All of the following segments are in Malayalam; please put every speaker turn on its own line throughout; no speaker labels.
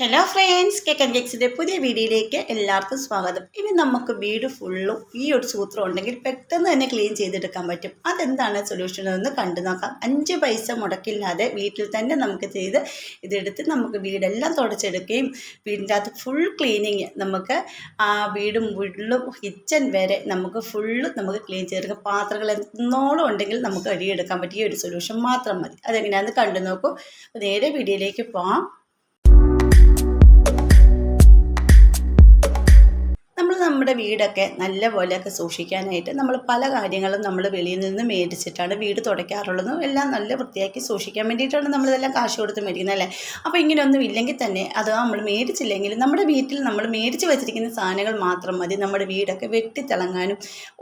ഹലോ ഫ്രണ്ട്സ് കേക്കൻ കേക്സിന്റെ പുതിയ വീഡിയോയിലേക്ക് എല്ലാവർക്കും സ്വാഗതം. ഇനി നമുക്ക് വീട് ഫുള്ളും ഈ ഒരു സൂത്രം ഉണ്ടെങ്കിൽ പെട്ടെന്ന് തന്നെ ക്ലീൻ ചെയ്തെടുക്കാൻ പറ്റും. അതെന്താണ് സൊല്യൂഷൻ എന്ന് കണ്ടു നോക്കാം. അഞ്ച് പൈസ മുടക്കില്ലാതെ വീട്ടിൽ തന്നെ നമുക്ക് ചെയ്ത് ഇതെടുത്ത് നമുക്ക് വീടെല്ലാം തുടച്ചെടുക്കുകയും വീടിന്റെ അകത്ത് ഫുൾ ക്ലീനിങ് നമുക്ക് ആ വീടും വീട്ടിലും കിച്ചൺ വരെ നമുക്ക് ഫുള്ള് നമുക്ക് ക്ലീൻ ചെയ്തെടുക്കാം. പാത്രങ്ങൾ എന്നോളം ഉണ്ടെങ്കിൽ നമുക്ക് കഴുകിയെടുക്കാൻ പറ്റിയ ഒരു സൊല്യൂഷൻ മാത്രം മതി. അതെങ്ങനെയാണെന്ന് കണ്ടു നോക്കൂ. നേരെ വീഡിയോയിലേക്ക് പോകാം നമ്മുടെ വീടൊക്കെ നല്ല പോലെയൊക്കെ സൂക്ഷിക്കാനായിട്ട് നമ്മൾ പല കാര്യങ്ങളും നമ്മൾ വെളിയിൽ നിന്ന് മേടിച്ചിട്ടാണ് വീട് തുടയ്ക്കാറുള്ളതും എല്ലാം നല്ല വൃത്തിയാക്കി സൂക്ഷിക്കാൻ വേണ്ടിയിട്ടാണ് നമ്മളിതെല്ലാം കാശ് കൊടുത്ത് മേടിക്കുന്നത് അല്ലേ? അപ്പോൾ ഇങ്ങനെയൊന്നും ഇല്ലെങ്കിൽ തന്നെ അത് നമ്മൾ മേടിച്ചില്ലെങ്കിൽ നമ്മുടെ വീട്ടിൽ നമ്മൾ മേടിച്ച് വെച്ചിരിക്കുന്ന സാധനങ്ങൾ മാത്രം മതി. നമ്മുടെ വീടൊക്കെ വെട്ടിത്തിളങ്ങാനും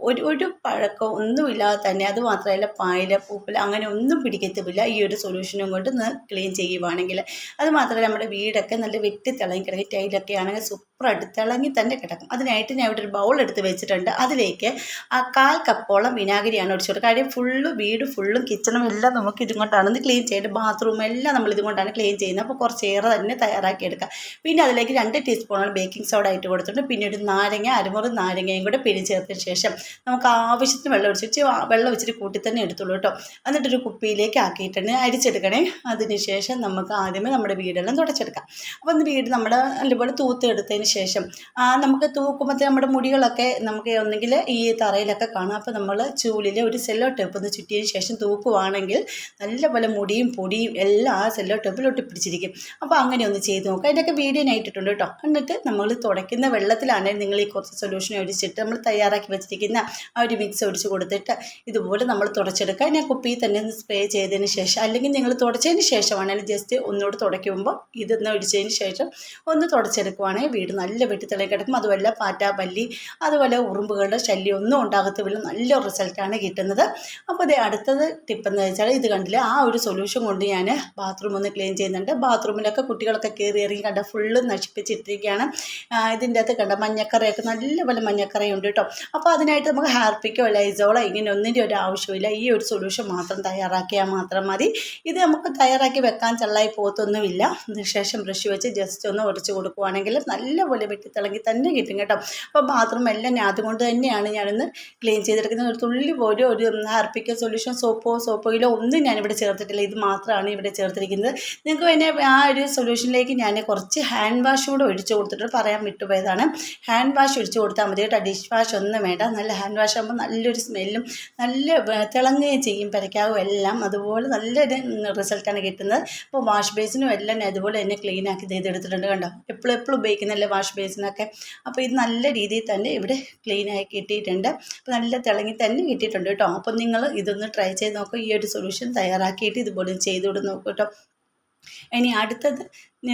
ഒരു ഒരു പഴക്കം ഒന്നുമില്ലാതെ തന്നെ അത് മാത്രമല്ല പായല പൂപ്പല അങ്ങനെ ഒന്നും പിടിക്കത്തുമില്ല ഈ ഒരു സൊല്യൂഷനും കൊണ്ട് ക്ലീൻ ചെയ്യുവാണെങ്കിൽ അത് മാത്രമല്ല നമ്മുടെ വീടൊക്കെ നല്ല വെട്ടിത്തിളങ്ങി കിടക്കും. ടൈലൊക്കെ ആണെങ്കിൽ സൂപ്പറായിട്ട് തിളങ്ങി തന്നെ കിടക്കും. അതിനായിട്ട് ഞാൻ ഇവിടെ ഒരു ബൗൾ എടുത്ത് വെച്ചിട്ടുണ്ട്. അതിലേക്ക് ആ കാൽ കപ്പോളം വിനാഗിരിയാണ് ഒഴിച്ചു കൊടുക്കുക. കാര്യം ഫുള്ള് വീട് ഫുള്ളും കിച്ചണും എല്ലാം നമുക്ക് ഇതും കൊണ്ടാണ് ക്ലീൻ ചെയ്യേണ്ടത് ബാത്റൂം എല്ലാം നമ്മൾ ഇതും കൊണ്ടാണ് ക്ലീൻ ചെയ്യുന്നത്. അപ്പോൾ കുറച്ചേറെ തന്നെ തയ്യാറാക്കി എടുക്കുക പിന്നെ അതിലേക്ക് രണ്ട് ടീസ്പൂണാണ് ബേക്കിംഗ് സോഡ ഇട്ട് കൊടുത്തിട്ടുണ്ട്. പിന്നെ ഒരു നാരങ്ങ അരമുറി നാരങ്ങയും കൂടെ പിരി ചേർത്തതിന് ശേഷം നമുക്ക് ആവശ്യത്തിന് വെള്ളം ഒഴിച്ച് വെള്ളം വെച്ചിട്ട് കൂട്ടി തന്നെ എടുത്തുള്ളൂ കേട്ടോ. എന്നിട്ടൊരു കുപ്പിയിലേക്ക് ആക്കിയിട്ടുണ്ട്. അരിച്ചെടുക്കണേ. അതിന് ശേഷം നമുക്ക് ആദ്യമേ നമ്മുടെ വീടെല്ലാം തുടച്ചെടുക്കാം. അപ്പോൾ വീട് നമ്മുടെ നല്ലപോലെ തൂത്തെടുത്തതിന് ശേഷം നമുക്ക് തൂക്കുമ്പോൾ നമ്മുടെ മുടികളൊക്കെ നമുക്ക് ഒന്നെങ്കിൽ ഈ തറയിലൊക്കെ കാണാം. അപ്പോൾ നമ്മൾ ചൂലിൽ ഒരു സെല്ലോ ടേപ്പ് ഒന്ന് ചുറ്റിയതിന് ശേഷം തൂക്കുവാണെങ്കിൽ നല്ലപോലെ മുടിയും പൊടിയും എല്ലാം ആ സെല്ലോ ടേപ്പിൽ ഒട്ടിപ്പിടിച്ചിരിക്കും അപ്പോൾ അങ്ങനെ ഒന്ന് ചെയ്ത് നോക്കുക. അതിന്റെയൊക്കെ വീഡിയോ ഞാൻ ഇട്ടിട്ടുണ്ട് കേട്ടോ. എന്നിട്ട് നമ്മൾ തുടയ്ക്കുന്ന വെള്ളത്തിലാണെങ്കിൽ നിങ്ങൾ ഈ കുറച്ച് സൊല്യൂഷൻ ഒഴിച്ചിട്ട് നമ്മൾ തയ്യാറാക്കി വെച്ചിരിക്കുന്ന ആ ഒരു മിക്സ് ഒഴിച്ച് കൊടുത്തിട്ട് ഇതുപോലെ നമ്മൾ തുടച്ചെടുക്കുക. ഞാൻ കുപ്പിയിൽ തന്നെ ഒന്ന് സ്പ്രേ ചെയ്തതിന് ശേഷം അല്ലെങ്കിൽ നിങ്ങൾ തുടച്ചതിന് ശേഷമാണെങ്കിൽ ജസ്റ്റ് ഒന്നുകൂടി തുടയ്ക്കുമ്പോൾ ഇതൊന്ന് ഒഴിച്ചതിന് ശേഷം ഒന്ന് തുടച്ചെടുക്കുവാണെങ്കിൽ വീട് നല്ല വെട്ടിത്തിളയിൽ കിടക്കും. അതുപോലെ പാറ്റ പല്ലി അതുപോലെ ഉറുമ്പുകളുടെ ശല്യം ഒന്നും ഉണ്ടാകത്തുമില്ല നല്ല റിസൾട്ടാണ് കിട്ടുന്നത്. അപ്പോൾ ഇത് അടുത്തത് ടിപ്പെന്ന് വെച്ചാൽ ഇത് കണ്ടില്ല? ആ ഒരു സൊല്യൂഷൻ കൊണ്ട് ഞാൻ ബാത്റൂം ഒന്ന് ക്ലീൻ ചെയ്യുന്നുണ്ട്. ബാത്റൂമിലൊക്കെ കുട്ടികളൊക്കെ കയറി ഇറങ്ങി കണ്ട ഫുള്ള് നശിപ്പിച്ചിട്ടിരിക്കുകയാണ്. ഇതിന്റെ അകത്ത് കണ്ട മഞ്ഞക്കറയൊക്കെ നല്ലപോലെ മഞ്ഞക്കറയുണ്ട് കേട്ടോ. അപ്പോൾ അതിനായിട്ട് നമുക്ക് ഹാർപ്പിക്കോ ലൈസോളോ ഇങ്ങനെ ഒന്നിന്റെ ഒരു ആവശ്യമില്ല ഈ ഒരു സൊല്യൂഷൻ മാത്രം തയ്യാറാക്കിയാൽ മാത്രം മതി. ഇത് നമുക്ക് തയ്യാറാക്കി വെക്കാൻ ചള്ളായി പോകത്തൊന്നുമില്ല. ശേഷം ബ്രഷ് വെച്ച് ജസ്റ്റ് ഒന്ന് ഉടച്ച് കൊടുക്കുവാണെങ്കിൽ നല്ലപോലെ വെട്ടിത്തിളങ്ങി തന്നെ കിട്ടും കേട്ടോ. അപ്പോൾ ബാത്റൂം എല്ലാം ഞാൻ അതുകൊണ്ട് തന്നെയാണ് ഞാനിന്ന് ക്ലീൻ ചെയ്തെടുക്കുന്നത്. ഒരു തുള്ളി പോലും ഒരു ഹർപ്പിക്കൽ സൊല്യൂഷൻ സോപ്പോ സോപ്പോയിലോ ഒന്നും ഞാനിവിടെ ചേർത്തിട്ടില്ല. ഇത് മാത്രമാണ് ഇവിടെ ചേർത്തിരിക്കുന്നത്. നിങ്ങൾക്ക് പിന്നെ ആ ഒരു സൊല്യൂഷനിലേക്ക് ഞാൻ കുറച്ച് ഹാൻഡ് വാഷ് കൂടെ ഒഴിച്ചു കൊടുത്തിട്ട് പറയാൻ വിട്ടുപോയതാണ്. ഹാൻഡ് വാഷ് ഒഴിച്ചു കൊടുത്താൽ മതി കേട്ടോ. ഡിഷ് വാഷ് ഒന്നും വേണ്ട. നല്ല ഹാൻഡ് വാഷ് ആകുമ്പോൾ നല്ലൊരു സ്മെല്ലും നല്ല തിളങ്ങുകയും ചെയ്യും പെരക്കാവും എല്ലാം. അതുപോലെ നല്ലൊരു റിസൾട്ടാണ് കിട്ടുന്നത്. അപ്പോൾ വാഷ് ബേസിനും എല്ലാം അതുപോലെ തന്നെ ക്ലീൻ ആക്കി ചെയ്തെടുത്തിട്ടുണ്ട് കണ്ടോ. എപ്പോഴും എപ്പോഴും ഉപയോഗിക്കുന്നല്ലേ വാഷ് ബേസിനൊക്കെ. അപ്പോൾ ഇത് നല്ല രീതിയിൽ തന്നെ ഇവിടെ ക്ലീനായി കിട്ടിയിട്ടുണ്ട്. അപ്പോൾ നല്ല തിളങ്ങി തന്നെ കിട്ടിയിട്ടുണ്ട് കേട്ടോ. അപ്പോൾ നിങ്ങൾ ഇതൊന്ന് ട്രൈ ചെയ്ത് നോക്കുക ഈ ഒരു സൊല്യൂഷൻ തയ്യാറാക്കിയിട്ട് ഇതുപോലെ ചെയ്തുകൊണ്ട് നോക്കൂ കേട്ടോ. ഇനി അടുത്തത്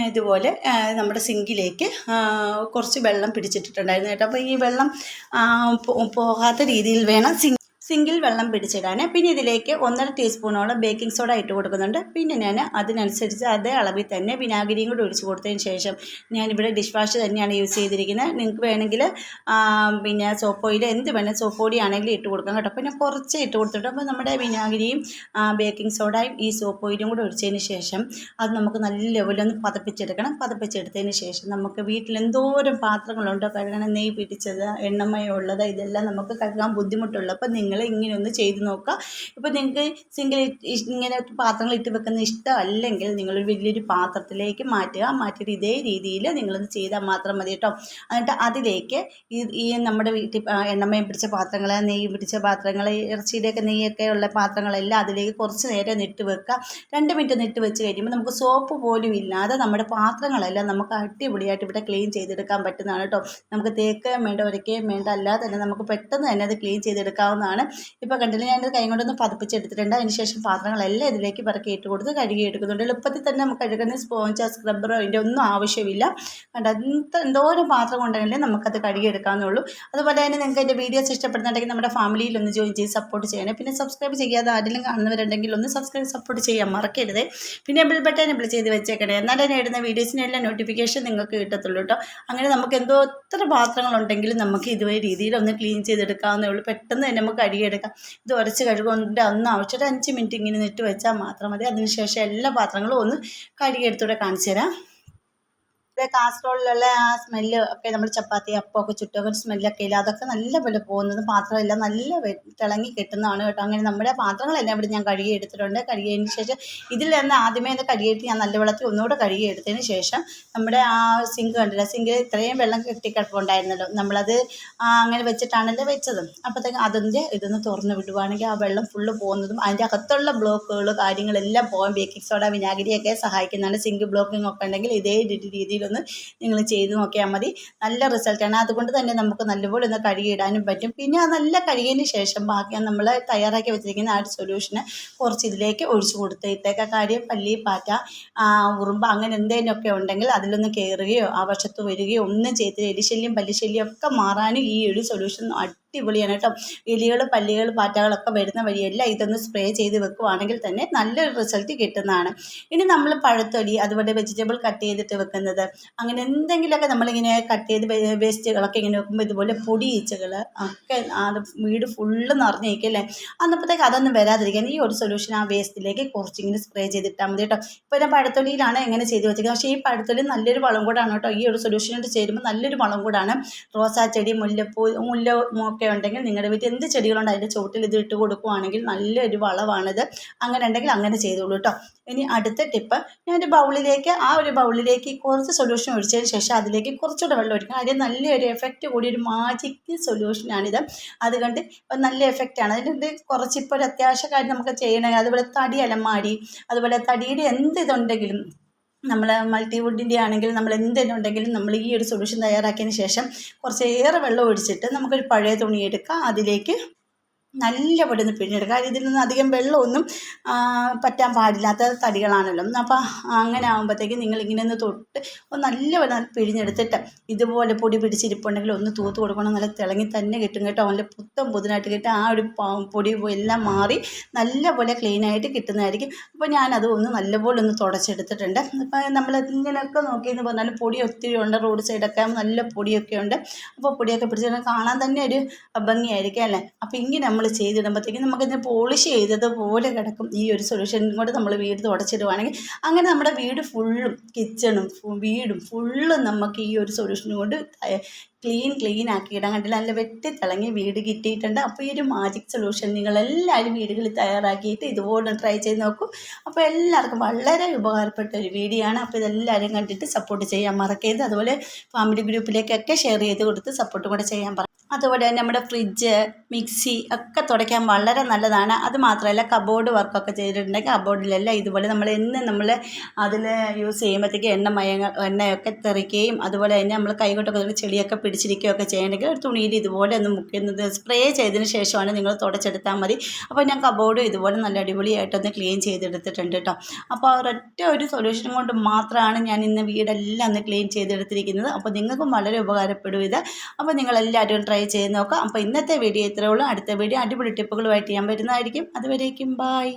ഇതുപോലെ നമ്മുടെ സിങ്കിലേക്ക് കുറച്ച് വെള്ളം പിടിച്ചിട്ടിട്ടുണ്ടായിരുന്നു കേട്ടോ. അപ്പോൾ ഈ വെള്ളം പോകാത്ത രീതിയിൽ വേണം സിങ്ക് സിങ്കിൽ വെള്ളം പിടിച്ചിടാൻ. പിന്നെ ഇതിലേക്ക് ഒന്നര ടീസ്പൂണോളം ബേക്കിംഗ് സോഡ ഇട്ട് കൊടുക്കുന്നുണ്ട്. പിന്നെ ഞാൻ അതിനനുസരിച്ച് അതേ അളവിൽ തന്നെ വിനാഗിരിയും കൂടി ഒഴിച്ച് കൊടുത്തതിന് ശേഷം ഞാനിവിടെ ഡിഷ് വാഷ് തന്നെയാണ് യൂസ് ചെയ്തിരിക്കുന്നത്. നിങ്ങൾക്ക് വേണമെങ്കിൽ പിന്നെ സോപ്പ് ഓയിൽ എന്ത് വേണം സോപ്പ് പൊടി ആണെങ്കിലും ഇട്ട് കൊടുക്കാം കേട്ടോ. പിന്നെ കുറച്ച് ഇട്ട് കൊടുത്തിട്ട് അപ്പോൾ നമ്മുടെ വിനാഗിരിയും ബേക്കിംഗ് സോഡയും ഈ സോപ്പ് ഓയിലും കൂടി ഒഴിച്ചതിന് ശേഷം അത് നമുക്ക് നല്ല ലെവലൊന്ന് പതപ്പിച്ചെടുക്കണം. പതപ്പിച്ചെടുത്തതിന് ശേഷം നമുക്ക് വീട്ടിൽ എന്തോരം പാത്രങ്ങളുണ്ടോ കഴുകണം നെയ് പിടിച്ചത് എണ്ണമയുള്ളത് ഇതെല്ലാം നമുക്ക് കഴുകാൻ ബുദ്ധിമുട്ടുള്ളൂ അപ്പോൾ നിങ്ങൾ ഇങ്ങനെ ഒന്ന് ചെയ്ത് നോക്കുക. ഇപ്പോൾ നിങ്ങൾക്ക് സിംഗിൾ ഇങ്ങനെ പാത്രങ്ങൾ ഇട്ട് വെക്കുന്ന ഇഷ്ടമല്ലെങ്കിൽ നിങ്ങളൊരു വലിയൊരു പാത്രത്തിലേക്ക് മാറ്റുക. മാറ്റിയിട്ട് ഇതേ രീതിയിൽ നിങ്ങളത് ചെയ്താൽ മാത്രം മതി കേട്ടോ. എന്നിട്ട് അതിലേക്ക് ഈ ഈ നമ്മുടെ വീട്ടിൽ എണ്ണമയം പിടിച്ച പാത്രങ്ങൾ നെയ്യ് പിടിച്ച പാത്രങ്ങൾ ഇറച്ചിയുടെയൊക്കെ നെയ്യൊക്കെ ഉള്ള പാത്രങ്ങളെല്ലാം അതിലേക്ക് കുറച്ച് നേരം നിട്ട് വെക്കുക. രണ്ട് മിനിറ്റ് നിട്ട് വെച്ച് കഴിയുമ്പോൾ നമുക്ക് സോപ്പ് പോലും ഇല്ലാതെ നമ്മുടെ പാത്രങ്ങളെല്ലാം നമുക്ക് അടിപൊളിയായിട്ട് ഇവിടെ ക്ലീൻ ചെയ്തെടുക്കാൻ പറ്റുന്നതാണ് കേട്ടോ. നമുക്ക് തേക്കുകയും വേണ്ട ഉരയ്ക്കുകയും വേണ്ട അല്ലാതെ തന്നെ നമുക്ക് പെട്ടെന്ന് തന്നെ അത് ക്ലീൻ ചെയ്തെടുക്കാവുന്നതാണ്. ഇപ്പോൾ കണ്ടില്ല ഞാനത് കൈ കൊണ്ടൊന്ന് പതിപ്പിച്ചെടുത്തിട്ടുണ്ട്. അതിനുശേഷം പാത്രങ്ങളെല്ലാം ഇതിലേക്ക് പിറക്കി ഇട്ട് കൊടുത്ത് കഴുകി എടുക്കുന്നുണ്ട്. എളുപ്പത്തിൽ തന്നെ നമുക്ക് കഴുകുന്ന സ്പോഞ്ചോ സ്ക്രബ്ബറോ അതിന്റെ ഒന്നും ആവശ്യമില്ല. കണ്ട എന്ത് എന്തോരം പാത്രം കൊണ്ടെങ്കിലും നമുക്കത് കഴുകി ഉള്ളൂ. അതുപോലെ തന്നെ നിങ്ങൾക്ക് എന്റെ വീഡിയോസ് ഇഷ്ടപ്പെടുന്നുണ്ടെങ്കിൽ നമ്മുടെ ഫാമിലിയിൽ ഒന്ന് ജോയിൻ ചെയ്ത് സപ്പോർട്ട് ചെയ്യണം. പിന്നെ സബ്സ്ക്രൈബ് ചെയ്യാതെ ആരെങ്കിലും കാണുന്നവരുണ്ടെങ്കിൽ ഒന്ന് സബ്സ്ക്രൈബ് സപ്പോർട്ട് ചെയ്യാൻ മറക്കരുത്. പിന്നെ ബിൽ ബട്ടൺ എബിൾ ചെയ്ത് വെച്ചേക്കണേ. എന്നാലേ നേടുന്ന വീഡിയോസിനെല്ലാം നോട്ടിഫിക്കേഷൻ നിങ്ങൾക്ക് കിട്ടത്തുള്ളൂ കേട്ടോ. അങ്ങനെ നമുക്ക് എന്തോ എത്ര പാത്രങ്ങളുണ്ടെങ്കിലും നമുക്ക് ഇതുവരെ രീതിയിൽ ഒന്ന് ക്ലീൻ ചെയ്തെടുക്കാവുന്നേ ഉള്ളൂ. പെട്ടെന്ന് തന്നെ നമുക്ക് കഴുകിയെടുക്കാം ഇത് ഉരച്ച് കഴുകൊണ്ട് ഒന്ന് ആവശ്യമായിട്ട് അഞ്ച് മിനിറ്റ് ഇങ്ങനെ നിട്ട് വെച്ചാൽ മാത്രം മതി. അതിനുശേഷം എല്ലാ പാത്രങ്ങളും ഒന്ന് കഴുകിയെടുത്തൂടെ കാണിച്ചു തരാം. മറ്റേ കാസറോളിലുള്ള ആ സ്മെല്ല് ഒക്കെ നമ്മൾ ചപ്പാത്തി അപ്പമൊക്കെ ചുട്ടൊക്കെ ഒരു സ്മെല്ലൊക്കെ ഇല്ല? അതൊക്കെ നല്ല പോലെ പോകുന്നത് പാത്രമെല്ലാം നല്ല തിളങ്ങി കിട്ടുന്നതാണ് കേട്ടോ. അങ്ങനെ നമ്മുടെ പാത്രങ്ങളെല്ലാം ഇവിടെ ഞാൻ കഴുകി എടുത്തിട്ടുണ്ട്. കഴുകിയതിന് ശേഷം ഇതിൽ നിന്ന് ആദ്യമേ ഒന്ന് കഴുകിയിട്ട് ഞാൻ നല്ല വെള്ളത്തിൽ ഒന്നുകൂടെ കഴുകി എടുത്തതിന് ശേഷം നമ്മുടെ ആ സിങ്ക് കണ്ടില്ല? സിങ്കിൽ ഇത്രയും വെള്ളം കെട്ടിക്കിടപ്പുണ്ടായിരുന്നല്ലോ നമ്മളത് അങ്ങനെ വെച്ചിട്ടാണല്ലോ വെച്ചത്. അപ്പോഴത്തേക്ക് അതിന്റെ ഇതൊന്ന് തുറന്ന് വിടുവാണെങ്കിൽ ആ വെള്ളം ഫുള്ള് പോകുന്നതും അതിന്റെ അകത്തുള്ള ബ്ലോക്കുകൾ കാര്യങ്ങളെല്ലാം പോകാൻ ബേക്കിംഗ് സോഡ വിനാഗിരിയൊക്കെ സഹായിക്കുന്നതാണ്. സിങ്ക് ബ്ലോക്കിംഗ് ഒക്കെ ഉണ്ടെങ്കിൽ ഇതേ രീതി- രീതിയിലൊന്ന് നിങ്ങൾ ചെയ്ത് നോക്കിയാൽ മതി. നല്ല റിസൾട്ടാണ് അതുകൊണ്ട് തന്നെ നമുക്ക് നല്ലപോലെ ഒന്ന് കഴുകിയിടാനും പറ്റും. പിന്നെ ആ നല്ല കഴുകിയതിന് ശേഷം ബാക്കി നമ്മൾ തയ്യാറാക്കി വെച്ചിരിക്കുന്ന ആ സൊല്യൂഷന് കുറച്ച് ഇതിലേക്ക് ഒഴിച്ചു കൊടുത്തേക്ക കാര്യം പല്ലി പാറ്റ ഉറുമ്പ് അങ്ങനെ എന്തെങ്കിലുമൊക്കെ ഉണ്ടെങ്കിൽ അതിലൊന്ന് കയറുകയോ ആ വശത്ത് വരികയോ ഒന്നും ചെയ്ത് എലിശല്യം പല്ലിശല്യം ഒക്കെ മാറാനും ഈ ഒരു സൊല്യൂഷൻ അടിപൊളിയാണ് കേട്ടോ. എലികൾ പല്ലികൾ പാറ്റകളൊക്കെ വരുന്ന വഴിയെല്ലാം ഇതൊന്ന് സ്പ്രേ ചെയ്ത് വെക്കുവാണെങ്കിൽ തന്നെ നല്ലൊരു റിസൾട്ട് കിട്ടുന്നതാണ്. ഇനി നമ്മൾ പഴത്തൊലി അതുപോലെ വെജിറ്റബിൾ കട്ട് ചെയ്തിട്ട് വെക്കുന്നത്. അങ്ങനെ എന്തെങ്കിലുമൊക്കെ നമ്മളിങ്ങനെ കട്ട് ചെയ്ത് വേസ്റ്റുകളൊക്കെ ഇങ്ങനെ വെക്കുമ്പോൾ ഇതുപോലെ പൊടി ഈച്ചകൾ ഒക്കെ അത് വീട് ഫുള്ള് നിറഞ്ഞേക്കും അല്ലേ? അന്നപ്പോഴത്തേക്ക് അതൊന്നും വരാതിരിക്കാൻ ഈ ഒരു സൊല്യൂഷൻ ആ വേസ്റ്റിലേക്ക് കുറച്ചിങ്ങനെ സ്പ്രേ ചെയ്തിട്ടാൽ മതി കേട്ടോ. ഇപ്പോൾ ഞാൻ പഴത്തൊലിയിലാണ് എങ്ങനെ ചെയ്ത് വെച്ചിരിക്കുന്നത് പക്ഷേ ഈ പഴത്തൊലി നല്ലൊരു വളം കൂടാണ് കേട്ടോ. ഈ ഒരു സൊല്യൂഷനോട് ചേരുമ്പോൾ നല്ലൊരു വളം കൂടാണ്. റോസാ ചെടി മുല്ലപ്പൂ മുല്ല ഒക്കെ ഉണ്ടെങ്കിൽ നിങ്ങളുടെ വീട്ടിൽ എന്ത് ചെടികളുണ്ട് അതിന്റെ ചുവട്ടിൽ ഇത് ഇട്ട് കൊടുക്കുവാണെങ്കിൽ നല്ലൊരു വളമാണിത് അങ്ങനെ ഉണ്ടെങ്കിൽ അങ്ങനെ ചെയ്തോളൂ കേട്ടോ ഇനി അടുത്ത ടിപ്പ് ഞാൻ ഒരു ബൗളിലേക്ക് ആ ഒരു ബൗളിലേക്ക് കുറച്ച് സൊല്യൂഷൻ ഒഴിച്ചതിന് ശേഷം അതിലേക്ക് കുറച്ചുകൂടെ വെള്ളം ഒഴിക്കണം. അതിന് നല്ലൊരു എഫക്റ്റ് കൂടി ഒരു മാജിക് സൊല്യൂഷനാണിത് അതുകൊണ്ട് നല്ല എഫക്റ്റാണ് അതിന്റെ കുറച്ച് ഇപ്പോൾ ഒരു അത്യാവശ്യ കാര്യം നമുക്ക് ചെയ്യണമെങ്കിൽ അതുപോലെ തടി അലമാരി അതുപോലെ തടിയുടെ എന്ത് ഇതുണ്ടെങ്കിലും നമ്മൾ മൾട്ടിവുഡിന്റെ ആണെങ്കിൽ നമ്മൾ എന്തിനുണ്ടെങ്കിലും നമ്മൾ ഈ ഒരു സൊല്യൂഷൻ തയ്യാറാക്കിയതിന് ശേഷം കുറച്ചേറെ വെള്ളം ഒഴിച്ചിട്ട് നമുക്കൊരു പഴയ തുണി എടുക്കാം. അതിലേക്ക് നല്ലപോലെ ഒന്ന് പിഴിഞ്ഞെടുക്കുക. കാര്യം ഇതിൽ നിന്ന് അധികം വെള്ളമൊന്നും പറ്റാൻ പാടില്ലാത്ത തടികളാണല്ലോ. അപ്പോൾ അങ്ങനെ ആകുമ്പോഴത്തേക്കും നിങ്ങൾ ഇങ്ങനെ ഒന്ന് തൊട്ട് ഒന്ന് നല്ലപോലെ പിഴിഞ്ഞെടുത്തിട്ട് ഇതുപോലെ പൊടി പിടിച്ചിരിപ്പുണ്ടെങ്കിൽ ഒന്ന് തൂത്ത് കൊടുക്കണം. നല്ല തിളങ്ങി തന്നെ കിട്ടും കേട്ടോ. നല്ല പുത്തം പുതിനായിട്ട് കിട്ടും. ആ ഒരു പൊടി എല്ലാം മാറി നല്ലപോലെ ക്ലീനായിട്ട് കിട്ടുന്നതായിരിക്കും. അപ്പോൾ ഞാനത് ഒന്ന് നല്ലപോലെ ഒന്ന് തുടച്ചെടുത്തിട്ടുണ്ട്. അപ്പോൾ നമ്മൾ ഇങ്ങനെയൊക്കെ നോക്കിയെന്ന് പറഞ്ഞാൽ പൊടി ഒത്തിരി ഉണ്ട്. റോഡ് സൈഡൊക്കെ നല്ല പൊടിയൊക്കെ ഉണ്ട്. അപ്പോൾ പൊടിയൊക്കെ പിടിച്ചിട്ട് കാണാൻ തന്നെ ഒരു ഭംഗിയായിരിക്കും അല്ലേ? അപ്പോൾ ഇങ്ങനെ നമ്മൾ ചെയ്തിടുമ്പോഴത്തേക്കും നമുക്കിതിനെ പോളിഷ് ചെയ്തതുപോലെ കിടക്കും. ഈ ഒരു സൊല്യൂഷൻ കൊണ്ട് നമ്മൾ വീട് തുടച്ചിടുവാണെങ്കിൽ അങ്ങനെ നമ്മുടെ വീട് ഫുള്ളും കിച്ചണും വീടും ഫുള്ളും നമുക്ക് ഈ ഒരു സൊല്യൂഷൻ കൊണ്ട് ക്ലീൻ ക്ലീൻ ആക്കി ഇടാൻ കണ്ടില്ല നല്ല വെട്ടി തിളങ്ങി വീട് കിട്ടിയിട്ടുണ്ട്. അപ്പോൾ ഈ ഒരു മാജിക് സൊല്യൂഷൻ നിങ്ങൾ എല്ലാവരും വീടുകളിൽ തയ്യാറാക്കിയിട്ട് ഇതുപോലെ ട്രൈ ചെയ്ത് നോക്കും. അപ്പോൾ എല്ലാവർക്കും വളരെ ഉപകാരപ്പെട്ട ഒരു വീഡിയോ ആണ്. അപ്പോൾ ഇതെല്ലാവരും കണ്ടിട്ട് സപ്പോർട്ട് ചെയ്യാൻ മറക്കരുത്. അതുപോലെ ഫാമിലി ഗ്രൂപ്പിലേക്കൊക്കെ ഷെയർ ചെയ്ത് കൊടുത്ത് സപ്പോർട്ട് കൂടെ ചെയ്യാൻ പറ അതുപോലെ തന്നെ നമ്മുടെ ഫ്രിഡ്ജ് മിക്സി ഒക്കെ തുടയ്ക്കാൻ വളരെ നല്ലതാണ്. അത് മാത്രമല്ല കബോർഡ് വർക്കൊക്കെ ചെയ്തിട്ടുണ്ടെങ്കിൽ കബോർഡിലെല്ലാം ഇതുപോലെ നമ്മൾ എന്നും നമ്മൾ അതിൽ യൂസ് ചെയ്യുമ്പോഴത്തേക്ക് എണ്ണ മയങ്ങൾ എണ്ണയൊക്കെ തെറിക്കുകയും അതുപോലെ തന്നെ നമ്മൾ കൈകൊട്ടൊക്കെ ചെളിയൊക്കെ പിടിച്ചിരിക്കുകയൊക്കെ ചെയ്യണമെങ്കിൽ ഒരു തുണിയിൽ ഇതുപോലെ ഒന്ന് മുക്കുന്നത് സ്പ്രേ ചെയ്തതിന് ശേഷമാണ് നിങ്ങൾ തുടച്ചെടുത്താൽ മതി. അപ്പോൾ ഞാൻ കബോർഡ് ഇതുപോലെ നല്ല അടിപൊളിയായിട്ടൊന്ന് ക്ലീൻ ചെയ്തെടുത്തിട്ടുണ്ട് കേട്ടോ. അപ്പോൾ ഒരൊറ്റ ഒരു സൊല്യൂഷൻ കൊണ്ട് മാത്രമാണ് ഞാൻ ഇന്ന് വീടെല്ലാം ഒന്ന് ക്ലീൻ ചെയ്തെടുത്തിരിക്കുന്നത്. അപ്പോൾ നിങ്ങൾക്കും വളരെ ഉപകാരപ്പെടും ഇത്. അപ്പോൾ നിങ്ങളെല്ലാവരും ട്രൈ ചെയ്ത് നോക്കാം. അപ്പോൾ ഇന്നത്തെ വീഡിയോ ഇത്രയേ ഉള്ളൂ. അടുത്ത വീഡിയോ അടിപൊളി ടിപ്പുകളുമായിട്ട് ഞാൻ വരുന്നതായിരിക്കും. അതുവരേക്കും ബായ്